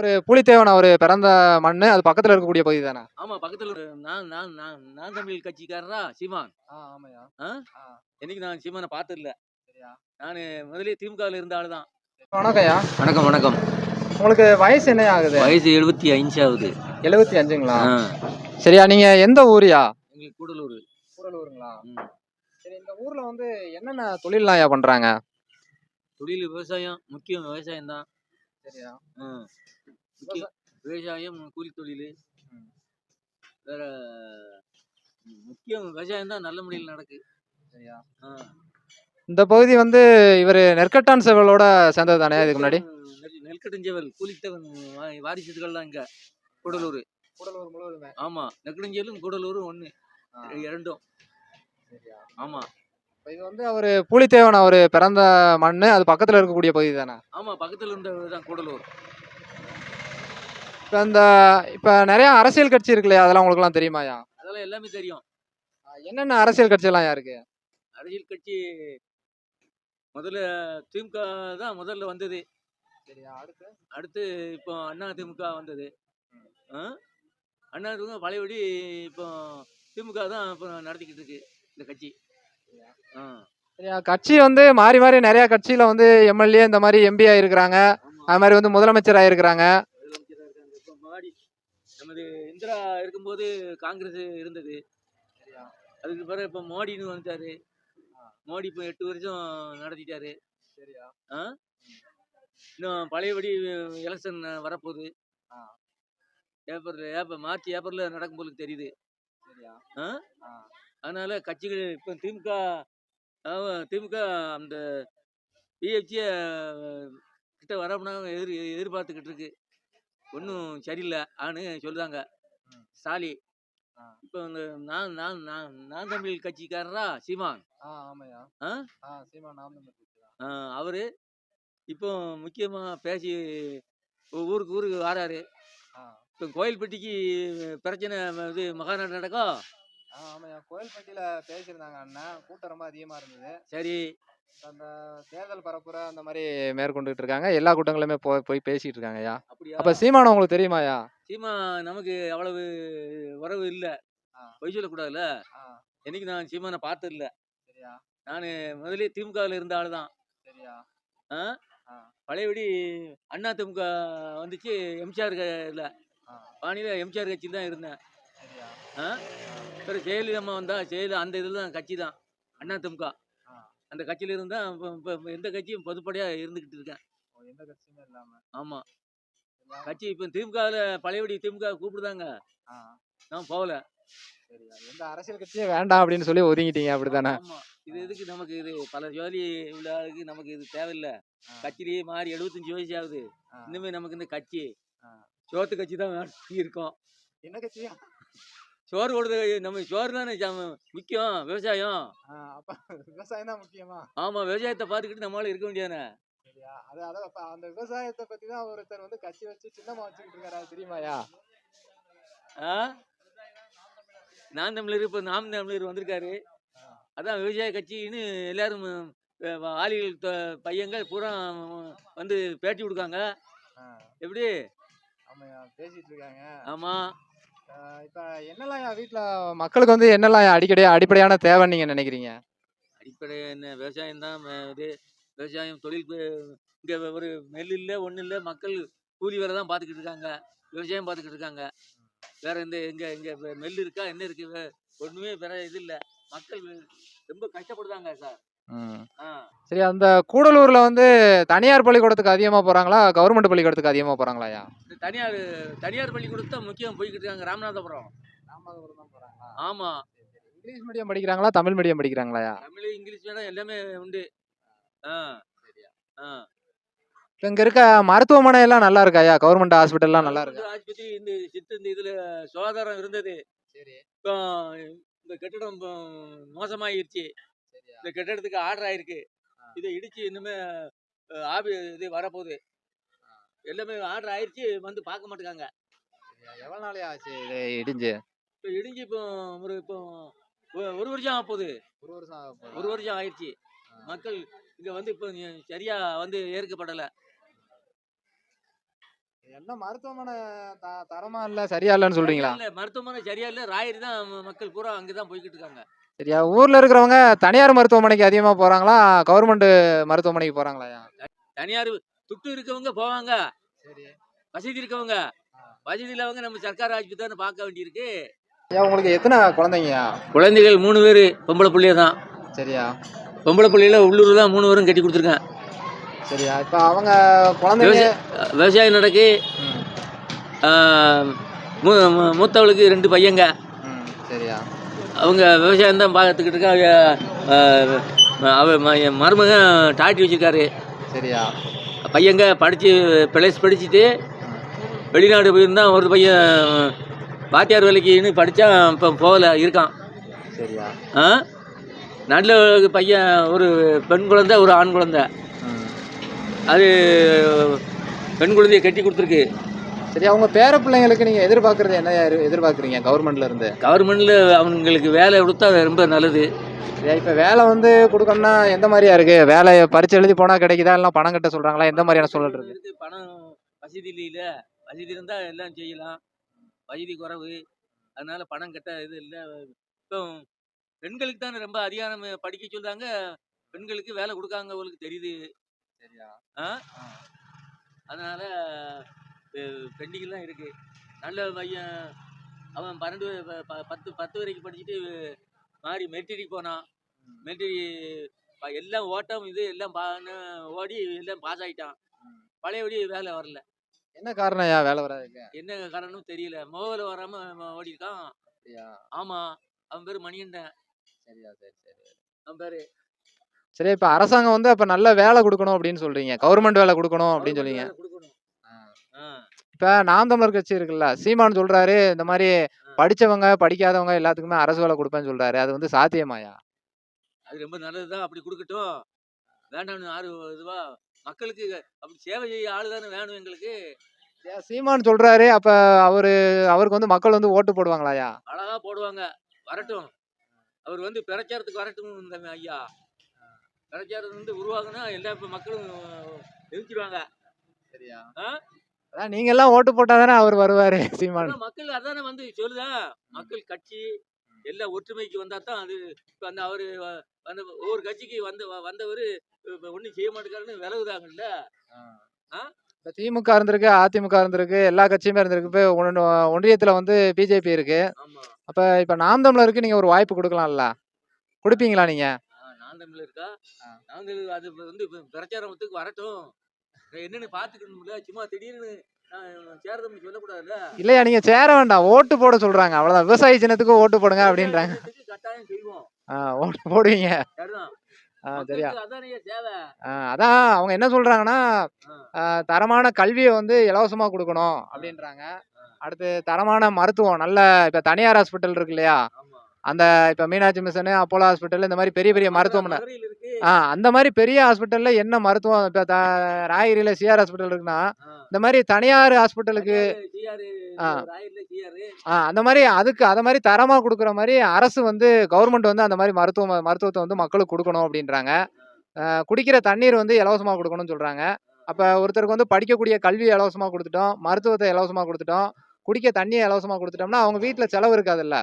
அவரு புலித்தேவன் அவரு பிறந்த மண்ணு அது பக்கத்துல இருக்கக்கூடிய பகுதி தானே? ஆமா பக்கத்துல ஒரு நான் நான் நான் நான் தமிழ் கட்சிக்காரரா சீமான். ஆமாயா என்னைக்கு நான் சீமானை பார்த்ததில்ல. சரியா. நான் முதலே திமுகவில் இருந்த ஆளு தான். வணக்கம்யா. வணக்கம் வணக்கம். உங்களுக்கு வயசு என்ன ஆகுது? வயசு எழுபத்தி அஞ்சு ஆகுது. எழுபத்தி அஞ்சுங்களா? சரியா நீங்க எந்த ஊரியா? எங்களுக்கு கூடலூர். கூடலூருங்களா? ம். சரி இந்த ஊர்ல வந்து என்னென்ன தொழில்லாம் ஐயா பண்றாங்க? தொழில் விவசாயம் முக்கியம் விவசாயம் தான். சரியா? விவசாயம் கூலி தொழில். வேற முக்கியம் விவசாயம் தான் நல்ல முறையில் நடக்கு. சரியா. இந்த பகுதி வந்து இவர் நெற்கட்டான் செவலோட சேர்ந்தது தானே இதுக்கு முன்னாடி? நெல்- நெல்கட்டஞ்சேவல் கூலித்தவன் வா- வாரிசுகள் தான் இங்க கூடலூர். கூடலூர் முழுவதுமே? ஆமா நெற்கட்டஞ்சேவலும் கூடலூரும் ஒண்ணு இரண்டும். ஆமா. இது வந்து அவரு புலித்தேவன் அவரு பிறந்த மண்ணு அது பக்கத்துல இருக்கக்கூடிய பகுதி தானே? ஆமா பக்கத்துல இருந்தது தான் கூடலூர். இப்ப இந்த இப்ப நிறைய அரசியல் கட்சி இருக்கு இல்லையா அதெல்லாம் உங்களுக்கு எல்லாம் தெரியுமாயா அதெல்லாம் எல்லாமே தெரியும். என்னென்ன அரசியல் கட்சி எல்லாம் இருக்கு? அரசியல் கட்சி முதல்ல திமுக தான் முதல்ல வந்தது. சரியா அடுத்து? அடுத்து இப்போ அண்ணா திமுக வந்தது? அண்ணா திமுக பழையபடி இப்போ திமுக தான் இப்போ நடத்திக்கிட்டு இருக்கு இந்த கட்சி. கட்சி வந்து மாறி மாறி நிறைய கட்சியில வந்து எம்எல்ஏ இந்த மாதிரி எம்பி ஆயிருக்கிறாங்க. அது மாதிரி வந்து முதலமைச்சர் ஆயிருக்கிறாங்க. நமது இந்திரா இருக்கும்போது காங்கிரஸ் இருந்தது. அதுக்கு பிறகு இப்போ மோடின்னு வந்துட்டாரு. மோடி இப்போ எட்டு வருஷம் நடத்திட்டாரு. சரியா? ஆ? இன்னும் பழையபடி எலெக்ஷன் வரப்போகுது. ஏப்ரல் ஏப்ரல் மார்ச் ஏப்ரலில் நடக்கும் போல தெரியுது. ஆ? அதனால கட்சிகள் இப்போ திமுக திமுக அந்த பிஹெச்சியை கிட்ட வரமுன்னா எதிர் எதிர்பார்த்துக்கிட்டு இருக்கு. ஒன்றும் சரியில்லை. ஆன்னு சொல்லுதாங்க. ஸ்டாலி. இப்போ இந்த நான் நான் நான் நான் தமிழ் கட்சிக்காரரா? சீமான். அவரு இப்போ முக்கியமா பேசி ஊருக்கு ஊருக்கு வாராரு. இப்போ கோயில்பட்டிக்கு பிரச்சனை இது மகாநாடு நடக்கும். ஆ ஆமாயா கோயில்பட்டியில பேசியிருந்தாங்க அண்ணன் கூட்டம் ரொம்ப அதிகமா இருந்தது. சரி. அந்த தேர்தல் பரப்புரை அந்த மாதிரி மேற்கொண்டுட்டு இருக்காங்க. எல்லா கூட்டங்களுமே போய் போய் பேசிட்டு இருக்காங்க ஐயா. அப்படியா? அப்ப சீமானம் உங்களுக்கு தெரியுமாயா சீமா நமக்கு அவ்வளவு உறவு இல்லை. பொய் சொல்லக்கூடாதுல்ல? என்னைக்கு நான் சீமானை பார்த்ததில்ல. சரியா? நான் முதலே திமுகவில் இருந்த ஆளு தான். சரியா? ஆ? பழையபடி அண்ணா திமுக வந்துச்சு எம்ஜிஆர் இல்லை பாணியில் எம்ஜிஆர் கட்சியில் தான் இருந்தேன். சரியா? ஆ? பிறகு ஜெயலலிதா வந்தா ஜெயலலிதா அந்த இதில் தான் கட்சி தான் அண்ணா திமுக. அந்த கட்சியில இருந்தா இப்போ எந்த கட்சியும் பொதுப்படையாக இருந்துக்கிட்டு இருக்கேன் எந்த கட்சியுமே ஆமாம்? கட்சி இப்போ திமுகவில் பழையபடி திமுக கூப்பிடுதாங்க. நான் போகல. எந்த அரசியல் கட்சியே வேண்டாம் அப்படின்னு சொல்லி ஒதுங்கிட்டீங்க அப்படித்தானே? இது எதுக்கு நமக்கு இது? பல ஜோலி உள்ள ஆளுக்கு நமக்கு இது தேவையில்லை. ஆ. கட்சியிலேயே மாறி எழுபத்தஞ்சு வயசு ஆகுது. இன்னுமே நமக்கு இந்த கட்சி. சோத்து கட்சி தான் இருக்கோம். என்ன கட்சியா? சோறு கொடுத்து நம்ம சோறு தானே முக்கியம் விவசாயம். விவசாயம் தான் முக்கியமா? ஆமா விவசாயத்தை பார்த்துக்கிட்டு நம்மளால இருக்க முடியாதுண்ணே. அந்த விவசாயத்தை பத்தி தான் ஒருத்தர் வந்து கட்சி வச்சு சின்னமா வச்சுக்கிட்டு இருக்காரு தெரியுமாயா? நான் தமிழர் இப்போ நாம் தமிழர் வந்திருக்காரு. அதான் விவசாய கட்சின்னு எல்லாரும் ஆளிகள் பையங்கள் பூரா வந்து பேட்டி கொடுக்காங்க. எப்படி? ஆமாய்யா பேசிட்டு இருக்காங்க. ஆமா. ஆ, இப்போ என்னெல்லாம் வீட்டில் மக்களுக்கு வந்து என்னெல்லாம் அடிக்கடி அடிப்படையான தேவைன்னு நீங்கள் நினைக்கிறீங்க? அடிப்படை என்ன? விவசாயம் தான் இது. விவசாயம் தொழில் இங்கே ஒரு நெல் இல்லை ஒன்றும் இல்லை மக்கள் கூலி வேலை தான் பார்த்துக்கிட்டு இருக்காங்க. விவசாயம் பார்த்துக்கிட்டு இருக்காங்க. வேற எந்த இங்கே இங்கே நெல் இருக்கா என்ன இருக்கு? வே- ஒண்ணுமே வேற இது இல்லை. மக்கள் ரொம்ப கஷ்டப்படுதாங்க சார். சரி அந்த கூடலூர்ல வந்து தனியார் பள்ளிக்கூடத்துக்கு அதிகமா போறாங்களா? கவர்மெண்ட் பள்ளிக்கூடத்துக்கு அதிகமா போறாங்களாயா இந்த தனியார் தனியார் பள்ளிக்கூடத்து தான் முக்கியம் போய்கிட்டு இருக்காங்க ராமநாதபுரம். ராமநாதபுரம் தான் போறாங்களா? ஆமா. இங்கிலீஷ் மீடியம் படிக்கிறாங்களா தமிழ் மீடியம் படிக்கிறாங்களாயா தமிழ் இங்கிலீஷ் வேணா எல்லாமே உண்டு. ஆ. ஆ. இப்ப இங்க இருக்க மருத்துவமனை எல்லாம் நல்லா இருக்காயா கவர்மெண்ட் ஹாஸ்பிட்டல்லாம் நல்லா இருக்கு? ஆஸ்பத்திரி இந்த சித்து இந்த இதுல சுகாதாரம் இருந்தது. சரி. இப்போ இந்த கட்டிடம் மோசமாயிருச்சு. இந்த கட்டிடத்துக்கு ஆர்டர் ஆயிருக்கு. இதை இடிச்சு இன்னுமே ஆபி இது வரப்போகுது. எல்லாமே ஆர்டர் ஆயிருச்சு வந்து பார்க்க மாட்டேங்காங்க எவ்வளவு நாளே ஆச்சு இது இடிஞ்சு? இப்போ இடிஞ்சு இப்போ ஒரு இப்போ ஒரு வருஷம் ஆக போகுது ஒரு வருஷம்? ஒரு வருஷம் ஆயிடுச்சு. மக்கள் இங்க வந்து இப்போ சரியா வந்து ஏற்கப்படலை. என்ன மருத்துவமனை தரமா இல்ல சரியா இல்லன்னு சொல்றீங்களா? இல்ல மருத்துவமனை சரியா இல்ல ராயரி தான் மக்கள் பூரா அங்கதான் போய்கிட்டு இருக்காங்க. சரியா? ஊர்ல இருக்கிறவங்க தனியார் மருத்துவமனைக்கு அதிகமா போறாங்களா? கவர்மெண்ட் மருத்துவமனைக்கு போறாங்களா? தனியார் துட்டு இருக்கவங்க போவாங்க. சரி. வசதி இருக்கவங்க. வசதி இல்லாதவங்க நம்ம சர்க்கார் ஆஸ்பத்திரி பார்க்க வேண்டியிருக்கு. ஐயா உங்களுக்கு எத்தனை குழந்தைங்கயா குழந்தைகள் மூணு பேர். பொம்பளை பிள்ளைய தான். சரியா? பொம்பளை பிள்ளையில உள்ளூர் தான் மூணு பேரும் கட்டி கொடுத்துருக்கேன். சரியா? இப்ப அவங்க குழந்தைங்க விவசாய விவசாயம் நடக்கு. மூத்தவளுக்கு ரெண்டு பையங்க. சரியா? அவங்க விவசாயம் தான் பார்த்துக்கிட்டு இருக்கா. அவங்க, ஆஹ், அவ ம- என் மருமகன் டாட்டி வச்சிருக்காரு. சரியா? பையங்க படித்து பிளஸ் படிச்சுட்டு வெளிநாடு போயிருந்தான் ஒரு பையன் வாத்தியார் வேலைக்குன்னு படித்தான் இப்போ போகல இருக்கான். சரியா? ஆ? நல்ல பையன் ஒரு பெண் குழந்தை ஒரு ஆண் குழந்தை. அது பெண் குழந்தைய கட்டி கொடுத்துருக்கு. சரியா உங்க பேர பிள்ளைங்களுக்கு நீங்க எதிர்பார்க்கறது என்ன எதிர்- எதிர்பார்க்கறீங்க? கவர்மெண்ட்ல இருந்து? கவர்மெண்ட்டில் அவங்களுக்கு வேலை கொடுத்தா ரொம்ப நல்லது. இப்ப வேலை வந்து கொடுக்கணும்னா எந்த மாதிரியா இருக்கு? வேலை பரிச்சு எழுதி போனா கிடைக்குதா? இல்லை பணம் கட்ட சொல்றாங்களா? எந்த மாதிரியான சூழல் பணம் வசதி இல்லையில. வசதி இருந்தால் எல்லாம் செய்யலாம். வசதி குறைவு. அதனால பணம் கட்ட இது இல்லை. இப்போ பெண்களுக்கு தானே ரொம்ப அதிகாரம் படிக்க சொல்றாங்க. பெண்களுக்கு வேலை கொடுக்காங்க அவங்களுக்கு தெரியுது. சரியா? ஆ. அதனால பெண்டிங் தான் இருக்கு. நல்ல பையன். அவன் பன்னெண்டு பத்து பத்து வரைக்கும் படிச்சுட்டு மாறி மெட்ரிக் போனான். மெட்ரிக் எல்லாம் ஓட்டம் இது எல்லாம் ஓடி எல்லாம் பாஸ் ஆயிட்டான். பழையபடி வேலை வரல. என்ன காரணம் ஐயா வேலை வராதுக்கு? என்ன காரணம் தெரியல. மோகல வராம அவன் ஓடி இருக்கான் சரியா ஆமா. அவன் பேரு மணிகண்டன். சரியா சரி சரி. அவன் பேரு சரி இப்ப அரசாங்கம் வந்து அப்ப நல்ல வேலை கொடுக்கணும் அப்படின்னு சொல்றீங்க. கவர்மெண்ட் வேலை கொடுக்கணும் அப்படின்னு சொல்றீங்க. இப்ப நாம் தமிழர் கட்சி இருக்குல்ல சீமான் சொல்றாரு இந்த மாதிரி படிச்சவங்க படிக்காதவங்க எல்லாத்துக்குமே அரசு வேலை கொடுப்பேன்னு சொல்றாரு. அது வந்து சாத்தியமாயா? அது ரொம்ப நல்லதுதான். அப்படி கொடுக்கட்டும். வேண்டாம்னு யாரு இதுவா மக்களுக்கு அப்படி சேவை செய்ய ஆளு தானே வேணும் எங்களுக்கு. சீமான் சொல்றாரு. அப்ப அவரு அவருக்கு வந்து மக்கள் வந்து ஓட்டு போடுவாங்களாயா? அழகா போடுவாங்க. வரட்டும். அவர் வந்து பிரச்சாரத்துக்கு வரட்டும் ஐயா. பிரச்சாரம் வந்து உருவாகுனா எல்லா மக்களும் எழுச்சிடுவாங்க சரியா? அதான் நீங்க எல்லாம் ஓட்டு போட்டாதானே அவர் வருவாரு சீமான். மக்கள் அதானே வந்து சொல்லுதா? மக்கள் கட்சி எல்லா ஒற்றுமைக்கு வந்தா தான் அது இப்ப அந்த அவரு வ- அந்த ஒவ்வொரு கட்சிக்கு வந்த வந்தவர் ஒன்றும் செய்ய மாட்டேங்காருன்னு விலகுதாங்கல்ல? இப்ப திமுக இருந்திருக்கு அதிமுக இருந்திருக்கு எல்லா கட்சியுமே இருந்திருக்கு. இப்ப ஒன்னு- ஒன்றியத்துல வந்து பிஜேபி இருக்கு. அப்ப இப்ப நாம் தமிழருக்கு நீங்க ஒரு வாய்ப்பு கொடுக்கலாம்ல? கொடுப்பீங்களா நீங்க? ஆ, நான் தமிழ் இருக்கா. நாங்கள் அது வந்து பிரச்சாரத்துக்கு வரட்டும். என்னன்னு பாத்துக்கணும்ல சும்மா திடீர்னு இல்லையா நீங்க சேர வேண்டாம் ஓட்டு போட சொல்றாங்க. அவ்வளவுதான். விவசாய சின்னத்துக்கு ஓட்டு போடுங்க அப்படின்றாங்க. ஓட்டு போடுவீங்க. சரியா. அதானே அவங்க என்ன சொல்றாங்கன்னா தரமான கல்வியை வந்து இலவசமா கொடுக்கணும் அப்படின்றாங்க. அடுத்து தரமான மருத்துவம் நல்ல இப்ப தனியார் ஹாஸ்பிட்டல் இருக்கு இல்லையா? அந்த இப்ப மீனாட்சி மிஷன் அப்போலோ ஹாஸ்பிட்டல் இந்த மாதிரி பெரிய பெரிய மருத்துவமனை. ஆ அந்த மாதிரி பெரிய ஹாஸ்பிட்டல்ல என்ன மருத்துவம்? இப்ப த- ராயகிரியில சிஆர் ஹாஸ்பிட்டல் இருக்குன்னா. இந்த மாதிரி தனியார் ஹாஸ்பிட்டலுக்கு ஆ. ஆ, அந்த மாதிரி அதுக்கு அத மாதிரி தரமா கொடுக்குற மாதிரி அரசு வந்து கவர்மெண்ட் வந்து அந்த மாதிரி மருத்துவ மருத்துவத்தை வந்து மக்களுக்கு கொடுக்கணும் அப்படின்றாங்க. குடிக்கிற தண்ணீர் வந்து இலவசமா கொடுக்கணும்னு சொல்றாங்க. அப்ப ஒருத்தருக்கு வந்து படிக்கக்கூடிய கல்வி இலவசமா கொடுத்துட்டோம் மருத்துவத்தை இலவசமா கொடுத்துட்டோம் குடிக்க தண்ணியை இலவசமா கொடுத்துட்டோம்னா அவங்க வீட்டுல செலவு இருக்காதுல்ல.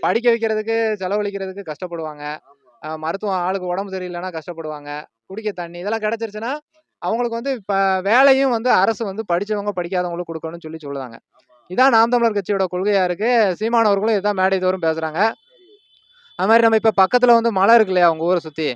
படிக்க வைக்கிறதுக்கு செலவழிக்கிறதுக்கு கஷ்டப்படுவாங்க. மருத்துவம் ஆளுக்கு உடம்பு சரியில்லைன்னா கஷ்டப்படுவாங்க. குடிக்க தண்ணி இதெல்லாம் கிடைச்சிருச்சுன்னா அவங்களுக்கு வந்து இப்போ வேலையும் வந்து அரசு வந்து படிச்சவங்க படிக்காதவங்களுக்கு கொடுக்கணும்னு சொல்லி சொல்லுதாங்க. ஆமா. இதான் நாம் தமிழர் கட்சியோட கொள்கையா இருக்கு. சீமானவர்களும் இதுதான் மேடை தோறும் பேசுறாங்க. அது மாதிரி நம்ம இப்ப பக்கத்துல வந்து மலை இருக்கு இல்லையா உங்க ஊரை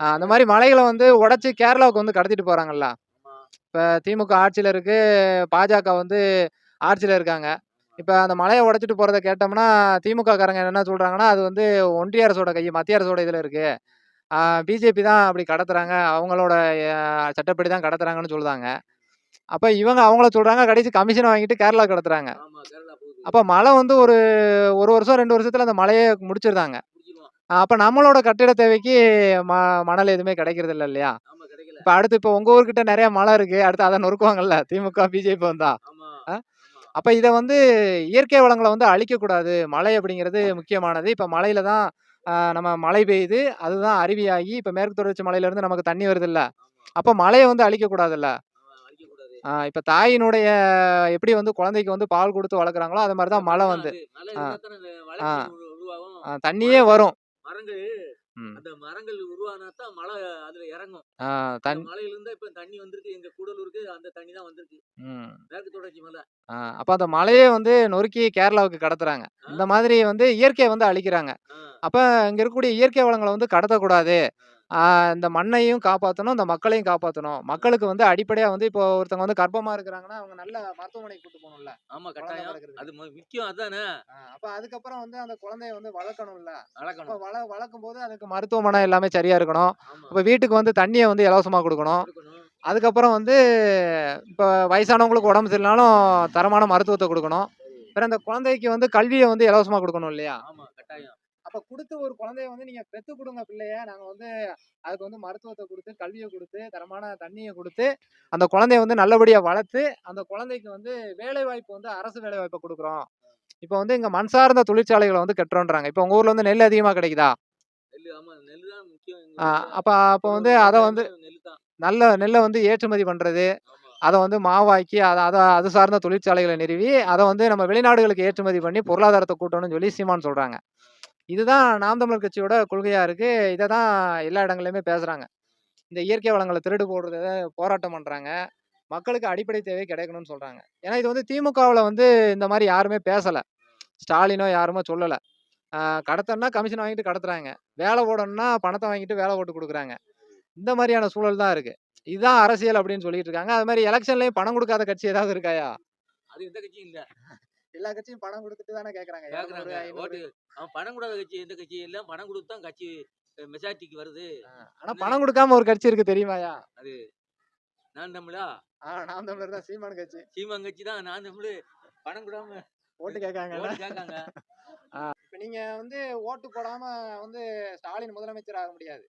ஆ, அந்த மாதிரி மலைகளை வந்து உடைச்சு கேரளாவுக்கு வந்து கடத்திட்டு போறாங்கல்ல? ஆமா. இப்ப திமுக ஆட்சியில இருக்கு. பாஜக வந்து ஆட்சியில இருக்காங்க. இப்ப அந்த மலையை உடைச்சிட்டு போறத கேட்டோம்னா திமுக காரங்க என்ன சொல்றாங்கன்னா அது வந்து ஒன்றிய அரசோட கை மத்திய அரசோட இதுல இருக்கு. பிஜேபி தான் அப்படி கடத்துறாங்க. அவங்களோட சட்டப்படி தான் கடத்துறாங்கன்னு சொல்லுதாங்க அப்ப இவங்க அவங்கள சொல்றாங்க கடைசி கமிஷனை வாங்கிட்டு கேரளா கடத்துறாங்க. அப்ப மழை வந்து ஒரு ஒரு வருஷம் ரெண்டு வருஷத்துல அந்த மழையை முடிச்சிருந்தாங்க அப்ப நம்மளோட கட்டிட தேவைக்கு ம மணல் எதுவுமே கிடைக்கிறது இல்லை இல்லையா இப்ப அடுத்து இப்ப உங்க ஊர்கிட்ட நிறைய மழை இருக்கு. அடுத்து அதை நொறுக்குவாங்கல்ல திமுக பிஜேபி வந்தா ஆமா ஆ? ஆமா. அப்ப இதை வந்து இயற்கை வளங்களை வந்து அழிக்க கூடாது மழை அப்படிங்கிறது முக்கியமானது. இப்ப மழையில தான் நம்ம மழை பெய்யுது. அதுதான் அருவியாகி இப்ப மேற்கு தொடர்ச்சி மலையில இருந்து நமக்கு தண்ணி வருது இல்ல ஆமா. அப்ப மழையை வந்து அழிக்க கூடாதுல்ல ஆமா அழிக்க கூடாது ஆ இப்ப தாயினுடைய எப்படி வந்து குழந்தைக்கு வந்து பால் குடுத்து வளர்க்குறாங்களோ, அது மாரி தான் மழை வந்து. தண்ணியே வரும். அந்த மரங்கள் உருவானா தான் மழை அதுல இறங்கும். மலையில இருந்தா இப்ப தண்ணி வந்திருக்கு. எங்க கூடலூருக்கு அந்த தண்ணி தான் வந்திருக்கு. மேற்கு தொடர்ச்சி மலை. அப்ப அந்த மழையே வந்து நொறுக்கி கேரளாவுக்கு கடத்துறாங்க. இந்த மாதிரி வந்து இயற்கைய வந்து அழிக்கிறாங்க. அப்ப இங்க இருக்கக்கூடிய இயற்கை வளங்கள வந்து கடத்தக்கூடாது. இந்த மண்ணையும் காப்பாத்தணும், இந்த மக்களையும் காப்பாத்தணும். மக்களுக்கு வந்து அடிப்படையா வந்து இப்போ ஒருத்தவங்க வந்து கர்ப்பமா இருக்கிறாங்கன்னா, அவங்க நல்ல மருத்துவமனைக்கு கூட்டு போணும்ல. ஆமா குழந்தை கட்டாயம். அது முக்கியம் அதானே. அப்ப அதுக்கப்புறம் வந்து அந்த குழந்தைய வந்து வளர்க்கணும்ல. வளர்க்கணும். வள வளர்க்கும்போது அதுக்கு மருத்துவமனை எல்லாமே சரியா இருக்கணும். அப்ப வீட்டுக்கு வந்து தண்ணிய வந்து இலவசமா குடுக்கணும். அதுக்கப்புறம் வந்து இப்ப வயசானவங்களுக்கு உடம்பு சரியில்லனாலும் தரமான மருத்துவத்த குடுக்கணும். பிறகு அந்த குழந்தைக்கு வந்து கல்விய வந்து இலவசமா குடுக்கணும் இல்லையா? அப்ப குடுத்து ஒரு குழந்தைய வந்து நீங்க பெத்து குடுங்க பிள்ளைய. நாங்க வந்து அதுக்கு வந்து மருத்துவத்த குடுத்து, கல்விய குடுத்து, தரமான தண்ணிய குடுத்து, அந்த குழந்தைய வந்து நல்லபடியா வளர்த்து, அந்த குழந்தைக்கு வந்து வேலைவாய்ப்பு வந்து அரசு வேலைவாய்ப்ப குடுக்குறோம். இப்ப வந்து இங்க மண் சார்ந்த தொழிற்சாலைகள வந்து கட்டுறோம்ன்றாங்க. இப்ப உங்க ஊர்ல வந்து நெல் அதிகமா கிடைக்குதா? அப்ப அப்ப வந்து அத வந்து நெல்லு. நல்ல வந்து ஏற்றுமதி பண்றது. அத வந்து மாவாக்கி அத அத அது சார்ந்த தொழிற்சாலைகள நிறுவி, அத வந்து நம்ம வெளிநாடுகளுக்கு ஏற்றுமதி பண்ணி பொருளாதாரத்த கூட்டணும்னு சொல்லி சீமான் சொல்றாங்க. இதுதான் நாம் தமிழர் கட்சியோட கொள்கையாக இருக்குது இதை தான் எல்லா இடங்கள்லையுமே பேசுகிறாங்க இந்த இயற்கை வளங்களை திருடு போடுறத போராட்டம் பண்ணுறாங்க மக்களுக்கு அடிப்படை தேவை கிடைக்கணும்னு சொல்கிறாங்க ஏன்னா இது வந்து திமுகவில் வந்து இந்த மாதிரி யாருமே பேசலை ஸ்டாலினோ யாருமே சொல்லலை கடத்தன்னா கமிஷன் வாங்கிட்டு கடத்துறாங்க. வேலை ஓடணும்னா பணத்தை வாங்கிட்டு வேலை ஓட்டு கொடுக்குறாங்க இந்த மாதிரியான சூழல் தான் இருக்கு. இதுதான் அரசியல் அப்படின்னு சொல்லிட்டு இருக்காங்க. அது மாதிரி எலெக்ஷன்லேயும் பணம் கொடுக்காத கட்சி ஏதாவது இருக்காயா? அது எந்த கட்சியும் இல்லை எல்லா கட்சியும் பணம் குடுத்துட்டு தானே கேட்கறாங்க. 200, கேக்குறாங்க. 500 ஓட்டு அவன் பணம் கூடாத கட்சி எந்த கட்சி எல்லாம் பணம் கொடுத்து தான் கட்சி மெஜாரிட்டிக்கு வருது. ஆனா பணம் குடுக்காம ஒரு கட்சி இருக்கு தெரியுமாயா? அது நான் தமிழா? ஆ நாம் தமிழர் தான் சீமான் கட்சி. சீமான் கட்சி தான் நான் தமிழ் பணம் கூடாம ஓட்டு கேட்காங்கல்ல. ஓட்டு கேட்காங்க. இப்ப நீங்க வந்து ஓட்டு போடாம வந்து ஸ்டாலின் முதலமைச்சர் ஆக முடியாது.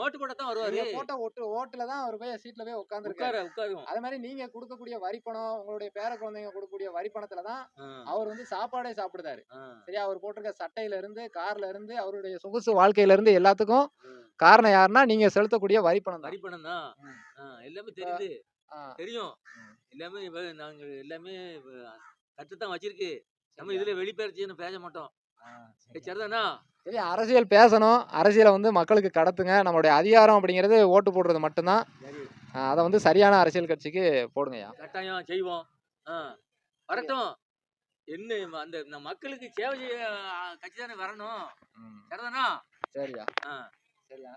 ஓட்டு போட தான் வருவாரு. போட்ட ஓட்டு ஓட்டுல தான் அவர் போய் சீட்ல போய் உட்கார்ந்திருக்காரு. உட்கார. அதே மாரி நீங்க குடுக்கக்கூடிய வரி பணம், உங்களுடைய பேர குழந்தைங்க குடுக்கக்கூடிய வரி பணத்துல தான் அவர் வந்து சாப்பாடே சாப்பிடுறாரு. சரியா? அவர் போட்டிருக்க சட்டையில இருந்து, கார்ல இருந்து, அவருடைய சொகுசு வாழ்க்கையில இருந்து எல்லாத்துக்கும். காரணம் யாருன்னா, நீங்க செலுத்தக்கூடிய வரி பணம் தான். வரி பணம் தான். எல்லாமே தெரியுது. தெரியும். எல்லாமே நாங்க எல்லாமே கத்து தான் வச்சிருக்கு. நம்ம இதுல வெளிப்பேர்ச்சின்னு பேச மாட்டோம். சரிதானா? சரி அரசியல் பேசணும். அரசியல வந்து மக்களுக்கு கடத்துங்க. நம்மளுடைய அதிகாரம் அப்படிங்கிறது ஓட்டு போடுறது மட்டும்தான். அத வந்து சரியான அரசியல் கட்சிக்கு போடுங்கய்யா. கட்டாயம் செய்வோம். வரட்டும். என்ன அந்த நம்ம மக்களுக்கு சேவை செய்ய கட்சி தானே வரணும். சரிதானா? சரியா. சரியா.